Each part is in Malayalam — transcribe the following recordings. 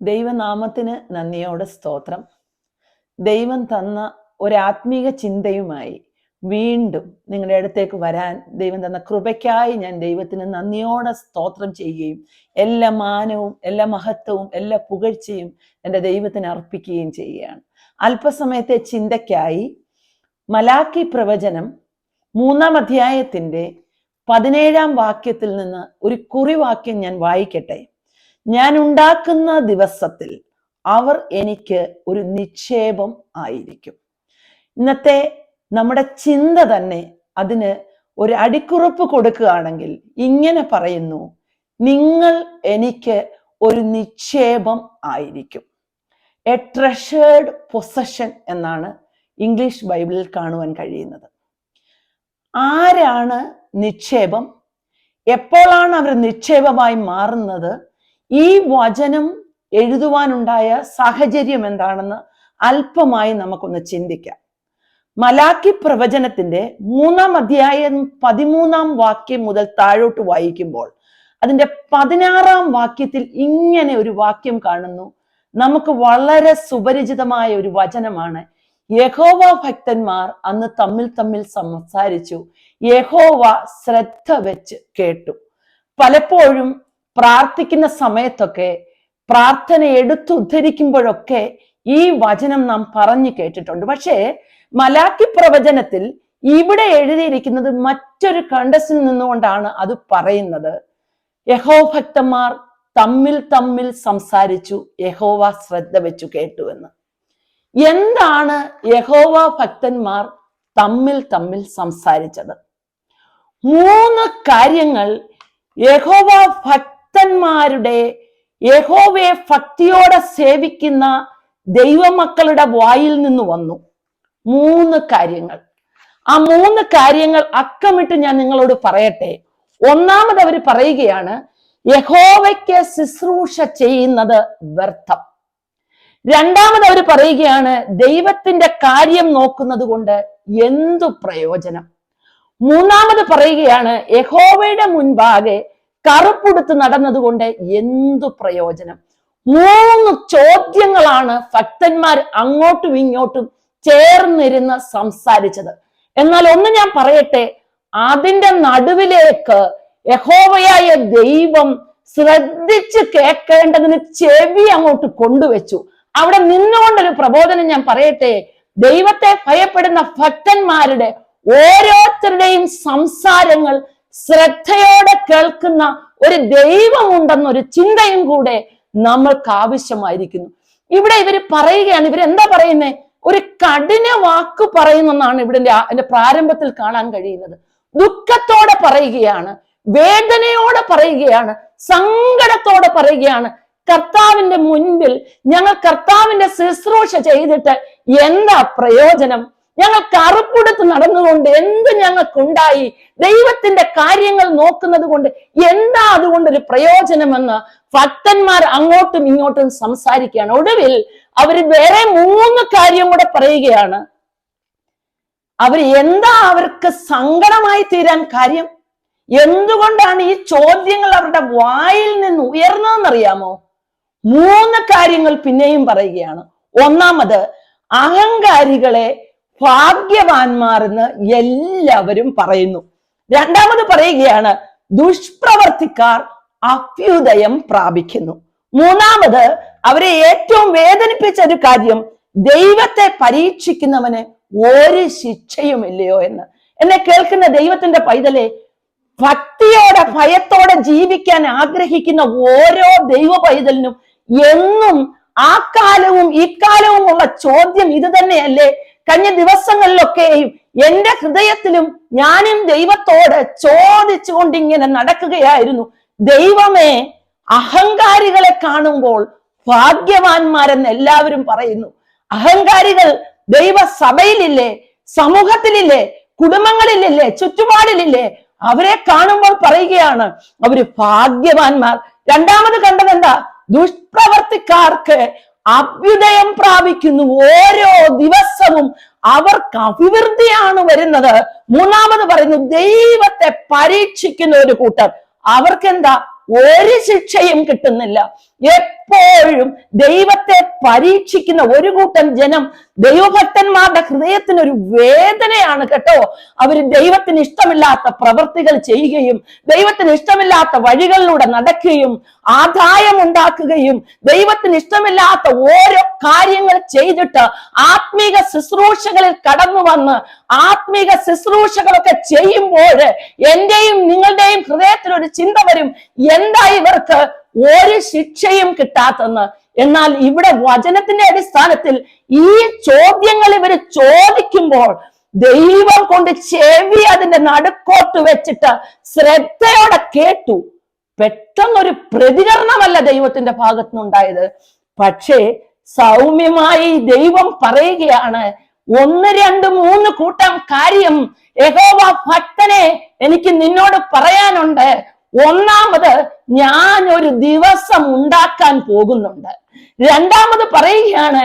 ദൈവനാമത്തിന് നന്ദിയോടെ സ്തോത്രം. ദൈവം തന്ന ഒരാത്മീക ചിന്തയുമായി വീണ്ടും നിങ്ങളുടെ അടുത്തേക്ക് വരാൻ ദൈവം തന്ന കൃപയ്ക്കായി ഞാൻ ദൈവത്തിന് നന്ദിയോടെ സ്തോത്രം ചെയ്യുകയും എല്ലാ മാനവും എല്ലാ മഹത്വവും എല്ലാ പുകഴ്ചയും എന്റെ ദൈവത്തിന് അർപ്പിക്കുകയും ചെയ്യുകയാണ്. അല്പസമയത്തെ ചിന്തയ്ക്കായി മലാക്കി പ്രവചനം മൂന്നാം അധ്യായത്തിന്റെ പതിനേഴാം വാക്യത്തിൽ നിന്ന് ഒരു കുറിവാക്യം ഞാൻ വായിക്കട്ടെ. ഞാൻ ഉണ്ടാക്കുന്ന ദിവസത്തിൽ അവർ എനിക്ക് ഒരു നിക്ഷേപം ആയിരിക്കും. ഇന്നത്തെ നമ്മുടെ ചിന്ത തന്നെ അതിന് ഒരു അടിക്കുറപ്പ് കൊടുക്കുകയാണെങ്കിൽ ഇങ്ങനെ പറയുന്നു നിങ്ങൾ എനിക്ക് ഒരു നിക്ഷേപം ആയിരിക്കും. എ ട്രഷേർഡ് പൊസഷൻ എന്നാണ് ഇംഗ്ലീഷ് ബൈബിളിൽ കാണുവാൻ കഴിയുന്നത്. ആരാണ് നിക്ഷേപം? എപ്പോഴാണ് അവർ നിക്ഷേപമായി മാറുന്നത്? ഈ വചനം എഴുതുവാനുണ്ടായ സാഹചര്യം എന്താണെന്ന് അല്പമായി നമുക്കൊന്ന് ചിന്തിക്കാം. മലാക്കി പ്രവചനത്തിന്റെ മൂന്നാം അധ്യായം പതിമൂന്നാം വാക്യം മുതൽ താഴോട്ട് വായിക്കുമ്പോൾ അതിന്റെ പതിനാറാം വാക്യത്തിൽ ഇങ്ങനെ ഒരു വാക്യം കാണുന്നു. നമുക്ക് വളരെ സുപരിചിതമായ ഒരു വചനമാണ്. യഹോവ ഭക്തന്മാർ അന്ന് തമ്മിൽ തമ്മിൽ സംസാരിച്ചു. യഹോവ ശ്രദ്ധ വെച്ച് കേട്ടു. പലപ്പോഴും പ്രാർത്ഥിക്കുന്ന സമയത്തൊക്കെ പ്രാർത്ഥന എടുത്തുദ്ധരിക്കുമ്പോഴൊക്കെ ഈ വചനം നാം പറഞ്ഞു കേട്ടിട്ടുണ്ട്. പക്ഷേ മലാക്കി പ്രവചനത്തിൽ ഇവിടെ എഴുതിയിരിക്കുന്നത് മറ്റൊരു കണ്ടസിൽ നിന്നുകൊണ്ടാണ് അത് പറയുന്നത്. യഹോ ഭക്തന്മാർ തമ്മിൽ തമ്മിൽ സംസാരിച്ചു യഹോവ ശ്രദ്ധ വെച്ചു കേട്ടു എന്ന്. എന്താണ് യഹോവ ഭക്തന്മാർ തമ്മിൽ തമ്മിൽ സംസാരിച്ചത്? മൂന്ന് കാര്യങ്ങൾ യഹോവ ഭക്തന്മാരുടെ യഹോവയെ ഭക്തിയോടെ സേവിക്കുന്ന ദൈവമക്കളുടെ വായിൽ നിന്ന് വന്നു. മൂന്ന് കാര്യങ്ങൾ. ആ മൂന്ന് കാര്യങ്ങൾ അക്കമിട്ട് ഞാൻ നിങ്ങളോട് പറയട്ടെ. ഒന്നാമത് അവർ പറയുകയാണ് യഹോവയ്ക്ക് ശുശ്രൂഷ ചെയ്യുന്നത് വ്യർത്ഥം. രണ്ടാമത് അവർ പറയുകയാണ് ദൈവത്തിന്റെ കാര്യം നോക്കുന്നത് കൊണ്ട് എന്തു പ്രയോജനം. മൂന്നാമത് പറയുകയാണ് യഹോവയുടെ മുൻപാകെ കറുപ്പുടുത്ത് നടന്നതുകൊണ്ട് എന്തു പ്രയോജനം? മൂന്ന് ചോദ്യങ്ങളാണ് ഭക്തന്മാർ അങ്ങോട്ടും ഇങ്ങോട്ടും ചേർന്നിരുന്ന് സംസാരിച്ചത്. എന്നാൽ ഒന്ന് ഞാൻ പറയട്ടെ അതിന്റെ നടുവിലേക്ക് യഹോവയായ ദൈവം ശ്രദ്ധിച്ച് കേൾക്കേണ്ടതിന് ചെവി അങ്ങോട്ട് കൊണ്ടുവച്ചു. അവിടെ നിന്നുകൊണ്ടൊരു പ്രബോധനം ഞാൻ പറയട്ടെ ദൈവത്തെ ഭയപ്പെടുന്ന ഭക്തന്മാരുടെ ഓരോരുത്തരുടെയും സംസാരങ്ങൾ ശ്രദ്ധയോടെ കേൾക്കുന്ന ഒരു ദൈവമുണ്ടെന്നൊരു ചിന്തയും കൂടെ നമ്മൾക്ക് ആവശ്യമായിരിക്കുന്നു. ഇവിടെ ഇവർ പറയുകയാണ് ഇവരെന്താ പറയുന്നേ? ഒരു കഠിന വാക്ക് പറയുന്നെന്നാണ് ഇവിടെ എന്റെ പ്രാരംഭത്തിൽ കാണാൻ കഴിയുന്നത്. ദുഃഖത്തോടെ പറയുകയാണ് വേദനയോടെ പറയുകയാണ് സങ്കടത്തോടെ പറയുകയാണ്. കർത്താവിന്റെ മുൻപിൽ ഞങ്ങൾ കർത്താവിന്റെ ശുശ്രൂഷ ചെയ്തിട്ട് എന്താ പ്രയോജനം? ഞങ്ങൾ കറുപ്പെടുത്ത് നടന്നുകൊണ്ട് എന്ത് ഞങ്ങൾക്കുണ്ടായി? ദൈവത്തിന്റെ കാര്യങ്ങൾ നോക്കുന്നത് കൊണ്ട് എന്താ അതുകൊണ്ട് ഒരു പ്രയോജനമെന്ന് ഭക്തന്മാർ അങ്ങോട്ടും ഇങ്ങോട്ടും സംസാരിക്കുകയാണ്. ഒടുവിൽ അവർ വേറെ മൂന്ന് കാര്യം കൂടെ പറയുകയാണ്. അവർ എന്താ അവർക്ക് സങ്കടമായി തീരാൻ കാര്യം? എന്തുകൊണ്ടാണ് ഈ ചോദ്യങ്ങൾ അവരുടെ വായിൽ നിന്ന് ഉയർന്നതെന്നറിയാമോ? മൂന്ന് കാര്യങ്ങൾ പിന്നെയും പറയുകയാണ്. ഒന്നാമത് അഹങ്കാരികളെ ഭാഗ്യവാന്മാർ എന്ന് എല്ലാവരും പറയുന്നു. രണ്ടാമത് പറയുകയാണ് ദുഷ്പ്രവർത്തിക്കാർ അഭ്യുദയം പ്രാപിക്കുന്നു. മൂന്നാമത് അവരെ ഏറ്റവും വേദനിപ്പിച്ച ഒരു കാര്യം ദൈവത്തെ പരീക്ഷിക്കുന്നവന് ഒരു ശിക്ഷയുമില്ലയോ എന്ന്. എന്നെ കേൾക്കുന്ന ദൈവത്തിന്റെ പൈതലെ ഭക്തിയോടെ ഭയത്തോടെ ജീവിക്കാൻ ആഗ്രഹിക്കുന്ന ഓരോ ദൈവ പൈതലിനും എന്നും ആ കാലവും ഇക്കാലവും ഉള്ള ചോദ്യം ഇത് തന്നെയല്ലേ? കഴിഞ്ഞ ദിവസങ്ങളിലൊക്കെയും എന്റെ ഹൃദയത്തിലും ഞാനും ദൈവത്തോട് ചോദിച്ചുകൊണ്ട് ഇങ്ങനെ നടക്കുകയായിരുന്നു. ദൈവമേ അഹങ്കാരികളെ കാണുമ്പോൾ ഭാഗ്യവാന്മാരെന്ന് എല്ലാവരും പറയുന്നു. അഹങ്കാരികൾ ദൈവ സഭയിലില്ലേ സമൂഹത്തിലില്ലേ കുടുംബങ്ങളിലില്ലേ ചുറ്റുപാടിലില്ലേ അവരെ കാണുമ്പോൾ പറയുകയാണ് അവർ ഭാഗ്യവാന്മാർ. രണ്ടാമത് കണ്ടത് എന്താ? ദുഷ്പ്രവർത്തിക്കാർക്ക് അഭ്യുദയം പ്രാപിക്കുന്നു ഓരോ ദിവസവും അവർക്ക് അഭിവൃദ്ധിയാണ് വരുന്നത്. മൂന്നാമത് പറയുന്നു ദൈവത്തെ പരീക്ഷിക്കുന്ന ഒരു കൂട്ടർ അവർക്ക് എന്താ ഒരു ശിക്ഷയും കിട്ടുന്നില്ല. എപ്പോഴും ദൈവത്തെ പരീക്ഷിക്കുന്ന ഒരു കൂട്ടം ജനം ദൈവഭക്തന്മാരുടെ ഹൃദയത്തിന് ഒരു വേദനയാണ് കേട്ടോ. അവർ ദൈവത്തിന് ഇഷ്ടമില്ലാത്ത പ്രവൃത്തികൾ ചെയ്യുകയും ദൈവത്തിന് ഇഷ്ടമില്ലാത്ത വഴികളിലൂടെ നടക്കുകയും ആദായം ഉണ്ടാക്കുകയും ദൈവത്തിന് ഇഷ്ടമില്ലാത്ത ഓരോ കാര്യങ്ങൾ ചെയ്തിട്ട് ആത്മീക ശുശ്രൂഷകളിൽ കടന്നു വന്ന് ആത്മീക ശുശ്രൂഷകളൊക്കെ ചെയ്യുമ്പോൾ എന്റെയും നിങ്ങളുടെയും ഹൃദയത്തിൽ ഒരു ചിന്ത വരും എന്താ ഇവർക്ക് ഒരു ശിക്ഷയും കിട്ടാത്തെന്ന് എന്നാൽ ഇവിടെ വചനത്തിന്റെ അടിസ്ഥാനത്തിൽ ഈ ചോദ്യങ്ങൾ ഇവർ ചോദിക്കുമ്പോൾ ദൈവം കൊണ്ട് ചെവി അതിന്റെ നടുക്കോട്ട് വെച്ചിട്ട് ശ്രദ്ധയോടെ കേട്ടു. പെട്ടെന്നൊരു പ്രതികരണമല്ല ദൈവത്തിന്റെ ഭാഗത്തുനിന്നുണ്ടായത്. പക്ഷേ സൗമ്യമായി ദൈവം പറയുകയാണ് ഒന്ന് രണ്ട് മൂന്ന് കൂട്ടം കാര്യം യഹോവ ഭക്തനെ എനിക്ക് നിന്നോട് പറയാനുണ്ട്. ഒന്നാമത് ഞാൻ ഒരു ദിവസം ഉണ്ടാക്കാൻ പോകുന്നുണ്ട്. രണ്ടാമത് പറയുകയാണ്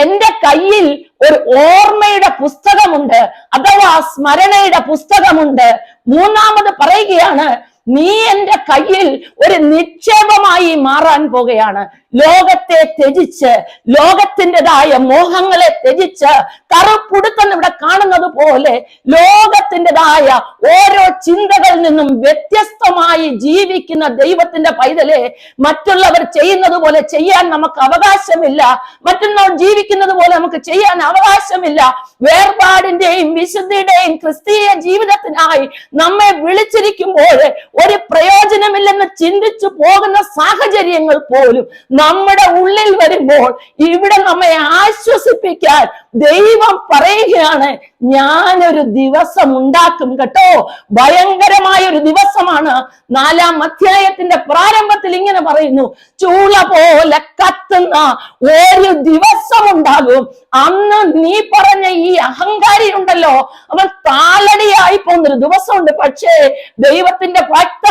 എന്റെ കയ്യിൽ ഒരു ഓർമ്മയുടെ പുസ്തകമുണ്ട് അഥവാ സ്മരണയുടെ പുസ്തകമുണ്ട്. മൂന്നാമത് പറയുകയാണ് നീ എന്റെ കയ്യിൽ ഒരു നിക്ഷേപമായി മാറാൻ പോകുകയാണ് ലോകത്തെ ത്യജിച്ച് ലോകത്തിന്റെതായ മോഹങ്ങളെ ത്യജിച്ച് കറുപ്പുടുത്തെന്ന് ഇവിടെ കാണുന്നത് പോലെ ലോകത്തിന്റെതായ ഓരോ ചിന്തകളിൽ നിന്നും വ്യത്യസ്തമായി ജീവിക്കുന്ന ദൈവത്തിന്റെ പൈതലെ മറ്റുള്ളവർ ചെയ്യുന്നത് പോലെ ചെയ്യാൻ നമുക്ക് അവകാശമില്ല. മറ്റുള്ളവർ ജീവിക്കുന്നത് പോലെ നമുക്ക് ചെയ്യാൻ അവകാശമില്ല. വേർപാടിന്റെയും വിശുദ്ധിയുടെയും ക്രിസ്തീയ ജീവിതത്തിനായി നമ്മെ വിളിച്ചിരിക്കുമ്പോൾ ഒരു പ്രയോജനമില്ലെന്ന് ചിന്തിച്ചു പോകുന്ന സാഹചര്യങ്ങൾ പോലും നമ്മുടെ ഉള്ളിൽ വരുമ്പോൾ ഇവിടെ നമ്മെ ആശ്വസിപ്പിക്കാൻ ദൈവം പറയുകയാണ് ഞാനൊരു ദിവസം ഉണ്ടാക്കും കേട്ടോ. ഭയങ്കരമായ ഒരു ദിവസമാണ്. നാലാം അധ്യായത്തിന്റെ പ്രാരംഭത്തിൽ ഇങ്ങനെ പറയുന്നു ചൂള പോലെ കത്തുന്ന ഒരു ദിവസം ഉണ്ടാകും. അന്ന് നീ പറഞ്ഞ ഈ അഹങ്കാരി ഉണ്ടല്ലോ അവൻ താളടിയായി പോകുന്നൊരു ദിവസമുണ്ട്. പക്ഷേ ദൈവത്തിന്റെ ഭക്ത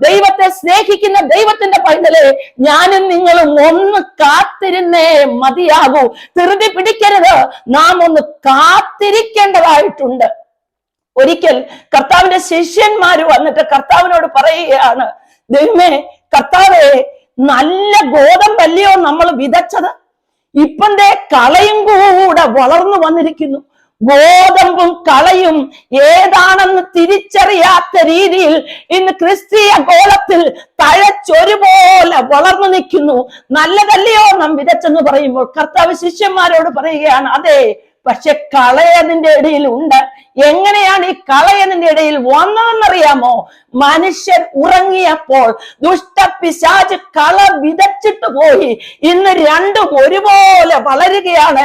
ദൈവത്തെ സ്നേഹിക്കുന്ന ദൈവത്തിന്റെ പൈതലെ ഞാനും നിങ്ങളും ഒന്ന് കാത്തിരുന്നേ മതിയാകൂ. ധൃതി പിടിക്കരുത്. നാം ഒന്ന് കാത്തിരിക്കേണ്ടതായിട്ടുണ്ട്. ഒരിക്കൽ കർത്താവിന്റെ ശിഷ്യന്മാര് വന്നിട്ട് കർത്താവിനോട് പറയുകയാണ് ദൈവമേ കർത്താവെ നല്ല ഗോതമ്പല്ലയോ നമ്മൾ വിതച്ചത്? ഇപ്പം ദേ കളയും കൂടെ വളർന്നു വന്നിരിക്കുന്നു. ഗോതമ്പും കളയും ഏതാണെന്ന് തിരിച്ചറിയാത്ത രീതിയിൽ ഇന്ന് ക്രിസ്തീയ ഗോളത്തിൽ തഴച്ചൊരുപോലെ വളർന്നു നിൽക്കുന്നു. നല്ലതല്ലയോ നാം വിതച്ചെന്ന് പറയുമ്പോൾ കർത്താവ് ശിഷ്യന്മാരോട് പറയുകയാണ് അതെ പക്ഷെ കളയതിന്റെ ഇടയിൽ ഉണ്ട്. എങ്ങനെയാണ് ഈ കളയതിന്റെ ഇടയിൽ വന്നതെന്നറിയാമോ? മനുഷ്യൻ ഉറങ്ങിയപ്പോൾ ദുഷ്ട പിശാച് കള വിതച്ചിട്ട് പോയി. ഇന്ന് രണ്ടും ഒരുപോലെ വളരുകയാണ്.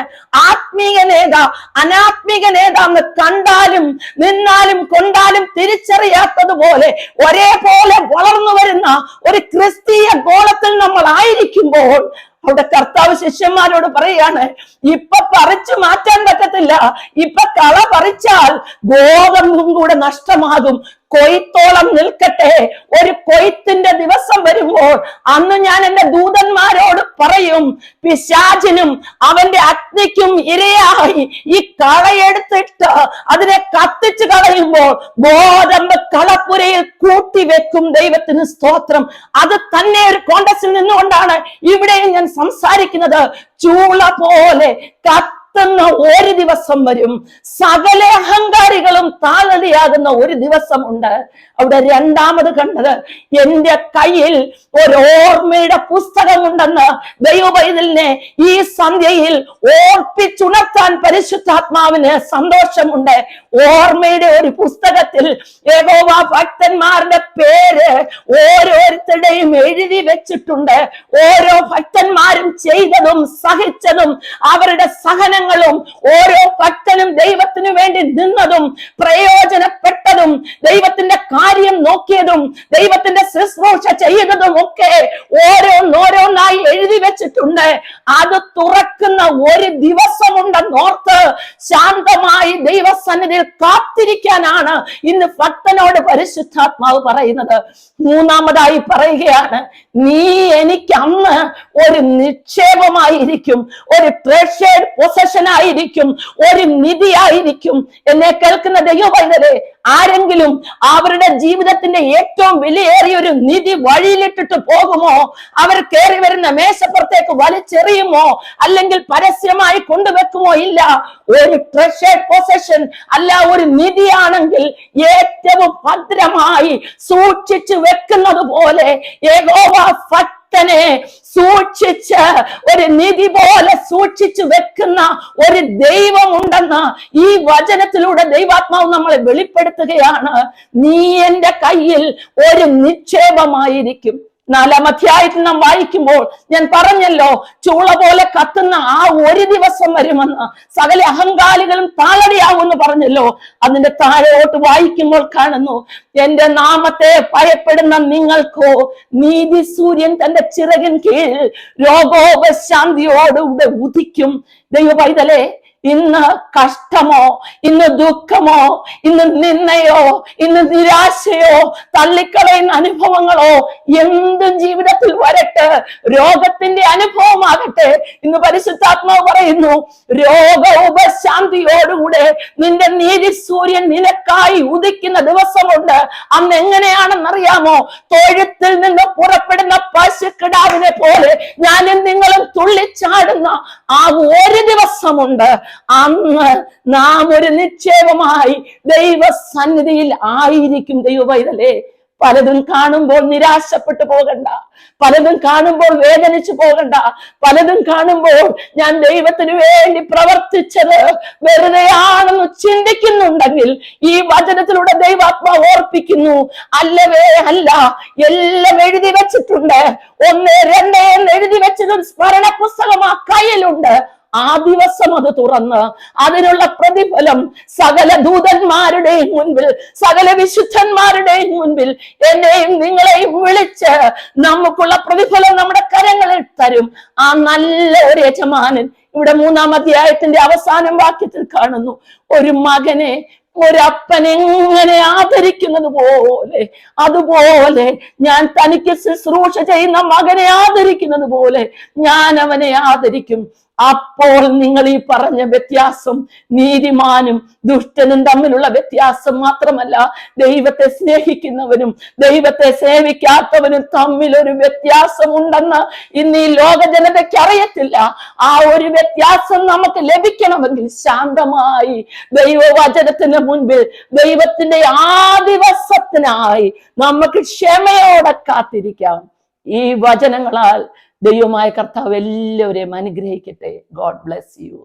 ആത്മീയ നേതാ അനാത്മീക നേതാന്ന് കണ്ടാലും നിന്നാലും കൊണ്ടാലും തിരിച്ചറിയാത്തതുപോലെ ഒരേപോലെ വളർന്നു വരുന്ന ഒരു ക്രിസ്തീയ ഗോളത്തിൽ നമ്മൾ ആയിരിക്കുമ്പോൾ അവിടെ കർത്താവ് ശിഷ്യന്മാരോട് പറയാണ് ഇപ്പൊ പറിച്ചു മാറ്റാൻ പറ്റത്തില്ല. ഇപ്പൊ കള പറിച്ചാൽ ഗോതമ്പും കൂടെ നഷ്ടമാകും. കൊയ്ത്തോളം നിൽക്കട്ടെ. ഒരു ദിവസം വരുമ്പോൾ അന്ന് ഞാൻ എന്റെ ദൂതന്മാരോട് പറയും പിശാചിനും അവന്റെ അഗ്നിക്കും ഇരയായി ഈ കളയെടുത്തിട്ട് അതിനെ കത്തിച്ചു കളയുമ്പോൾ ഗോതമ്പ് കളപ്പുരയിൽ കൂട്ടി വെക്കും ദൈവത്തിന് സ്തോത്രം. അത് തന്നെ ഒരു കോണ്ടസിൽ നിന്നുകൊണ്ടാണ് ഇവിടെയും ഞാൻ സംസാരിക്കുന്നത്. ചൂള പോലെ കത്തുന്ന ഒരു ദിവസം വരും. സകല അഹങ്കാരികളും താളടിയാകുന്ന ഒരു ദിവസം ഉണ്ട്. അവിടെ രണ്ടാമത് കണ്ടത് എന്റെ കയ്യിൽ ഒരു ഓർമ്മയുടെ പുസ്തകമുണ്ടെന്ന് ദൈവപൈതലിനെ ഈ സന്ധ്യയിൽ ഓർപ്പിച്ചുണർത്താൻ പരിശുദ്ധാത്മാവിന് സന്തോഷമുണ്ട്. ഓർമ്മയുടെ ഒരു പുസ്തകത്തിൽ യഹോവ ഭക്തന്മാരുടെ പേര് ഓരോരുത്തരുടെയും എഴുതി വെച്ചിട്ടുണ്ട്. ഓരോ ഭക്തന്മാരും ചെയ്തതും സഹിച്ചതും അവരുടെ സഹനങ്ങളും ഓരോ ഭക്തനും ദൈവത്തിനു വേണ്ടി നിന്നതും പ്രയോജനപ്പെട്ടതും ദൈവത്തിന്റെ കാര്യം നോക്കിയതും ദൈവത്തിന്റെ ശുശ്രൂഷ ചെയ്തതും ഒക്കെ ഓരോന്നോരോന്നായി എഴുതി വെച്ചിട്ടുണ്ട്. അത് തുറക്കുന്ന ഒരു ദിവസമുണ്ടെന്നോർത്ത് ശാന്തമായി ദൈവസന്നിധിയിൽ കാത്തിരിക്കാനാണ് ഇന്ന് ഭക്തനോട് പരിശുദ്ധാത്മാവ് പറയുന്നത്. മൂന്നാമതായി പറയുകയാണ് നീ എനിക്ക് അന്ന് ഒരു നിക്ഷേപമായിരിക്കും ഒരു ട്രഷേഡ് പൊസഷൻ ആയിരിക്കും ഒരു നിധിയായിരിക്കും. എന്നെ കേൾക്കുന്ന ദൈവവൈദ്യരെ ആരെങ്കിലും അവരുടെ ജീവിതത്തിന്റെ ഏറ്റവും വിലയേറിയ ഒരു നിധി വഴിയിലിട്ടിട്ട് പോകുമോ? അവർ കയറി വരുന്ന മേശപ്പുറത്തേക്ക് വലിച്ചെറിയുമോ? അല്ലെങ്കിൽ പരസ്യമായി കൊണ്ടുവെക്കുമോ? ഇല്ല ഒരു ട്രഷർ പൊസഷൻ അല്ല ഒരു നിധിയാണെങ്കിൽ ഏറ്റവും ഭദ്രമായി സൂക്ഷിച്ചു വെക്കുന്നത് പോലെ യഹോവ ഭക്തനെ സൂക്ഷിച്ച് ഒരു നിധി പോലെ സൂക്ഷിച്ചു വെക്കുന്ന ഒരു ദൈവമുണ്ടെന്ന് ഈ വചനത്തിലൂടെ ദൈവാത്മാവ് നമ്മളെ വെളിപ്പെടുത്തുകയാണ്. നീ എന്റെ കയ്യിൽ ഒരു നിക്ഷേപമായിരിക്കും. നാലാം അധ്യായത്തിൽ നാം വായിക്കുമ്പോൾ ഞാൻ പറഞ്ഞല്ലോ ചൂള പോലെ കത്തുന്ന ആ ഒരു ദിവസം വരുമെന്ന്. സകല അഹങ്കാരികളും താളടിയാവുമെന്ന് പറഞ്ഞല്ലോ. അതിന്റെ താഴോട്ട് വായിക്കുമ്പോൾ കാണുന്നു എന്റെ നാമത്തെ ഭയപ്പെടുന്ന നിങ്ങൾക്കോ നീതി സൂര്യൻ തന്റെ ചിറകിൻ കീഴിൽ രോഗോപശാന്തിയോടുകൂടെ ഉദിക്കും. ദൈവ പൈതലേ ഇന്ന് കഷ്ടമോ? ഇന്ന് ദുഃഖമോ? ഇന്ന് നിന്നയോ ഇന്ന് നിരാശയോ? തള്ളിക്കളയുന്ന അനുഭവങ്ങളോ? എന്തും ജീവിതത്തിൽ വരട്ടെ? രോഗത്തിന്റെ അനുഭവമാകട്ടെ? ഇന്ന് പരിശുദ്ധാത്മാവ് പറയുന്നു രോഗ ഉപശാന്തിയോടുകൂടെ നിന്റെ നീതി സൂര്യൻ നിനക്കായി ഉദിക്കുന്ന ദിവസമുണ്ട്. അന്ന് എങ്ങനെയാണെന്നറിയാമോ തൊഴുത്തിൽ നിന്ന് പുറപ്പെടുന്ന പശുക്കിടാവിനെ പോലെ ഞാനും നിങ്ങളും തുള്ളിച്ചാടുന്ന ആ ഒരു ദിവസമുണ്ട്. അന്ന് നാം ഒരു നിക്ഷേപമായി ദൈവസന്നിധിയിൽ ആയിരിക്കും ദൈവവൈതലേ. പലതും കാണുമ്പോൾ നിരാശപ്പെട്ടു പോകണ്ട പലതും കാണുമ്പോൾ വേദനിച്ചു പോകണ്ട പലതും കാണുമ്പോൾ ഞാൻ ദൈവത്തിന് വേണ്ടി പ്രവർത്തിച്ചത് വെറുതെയാണെന്ന് ചിന്തിക്കുന്നുണ്ടെങ്കിൽ ഈ വചനത്തിലൂടെ ദൈവാത്മാവ് ഓർപ്പിക്കുന്നു അല്ലവേ അല്ല എല്ലാം എഴുതി വെച്ചിട്ടുണ്ട്. ഒന്ന് രണ്ട് എന്ന് എഴുതി വെച്ചതും സ്മരണ പുസ്തകം ആ കയ്യിലുണ്ട്. ആ ദിവസം അത് തുറന്ന് അതിനുള്ള പ്രതിഫലം സകല ദൂതന്മാരുടെയും മുൻപിൽ സകല വിശുദ്ധന്മാരുടെയും മുൻപിൽ എന്നെയും നിങ്ങളെയും വിളിച്ച് നമുക്കുള്ള പ്രതിഫലം നമ്മുടെ കരങ്ങളിൽ തരും. ആ നല്ല ഒരു യജമാനൻ ഇവിടെ മൂന്നാം അധ്യായത്തിന്റെ അവസാനം വാക്യത്തിൽ കാണുന്നു. ഒരു മകനെ ഒരപ്പൻ എങ്ങനെ ആദരിക്കുന്നത് പോലെ അതുപോലെ ഞാൻ തനിക്ക് ശുശ്രൂഷ ചെയ്യുന്ന മകനെ ആദരിക്കുന്നത് പോലെ ഞാൻ അവനെ ആദരിക്കും. അപ്പോൾ നിങ്ങൾ ഈ പറഞ്ഞ വ്യത്യാസം നീതിമാനും ദുഷ്ടനും തമ്മിലുള്ള വ്യത്യാസം മാത്രമല്ല ദൈവത്തെ സ്നേഹിക്കുന്നവനും ദൈവത്തെ സേവിക്കാത്തവനും തമ്മിൽ ഒരു വ്യത്യാസം ഉണ്ടെന്ന് ഇന്ന് ഈ ലോക ജനതയ്ക്ക് അറിയത്തില്ല. ആ ഒരു വ്യത്യാസം നമുക്ക് ലഭിക്കണമെങ്കിൽ ശാന്തമായി ദൈവവചനത്തിന് മുൻപിൽ ദൈവത്തിന്റെ ആ ദിവസത്തിനായി നമുക്ക് ക്ഷമയോടെ കാത്തിരിക്കാം. ഈ വചനങ്ങളാൽ ദൈവമായ കർത്താവ് എല്ലാവരെയും അനുഗ്രഹിക്കട്ടെ. God bless you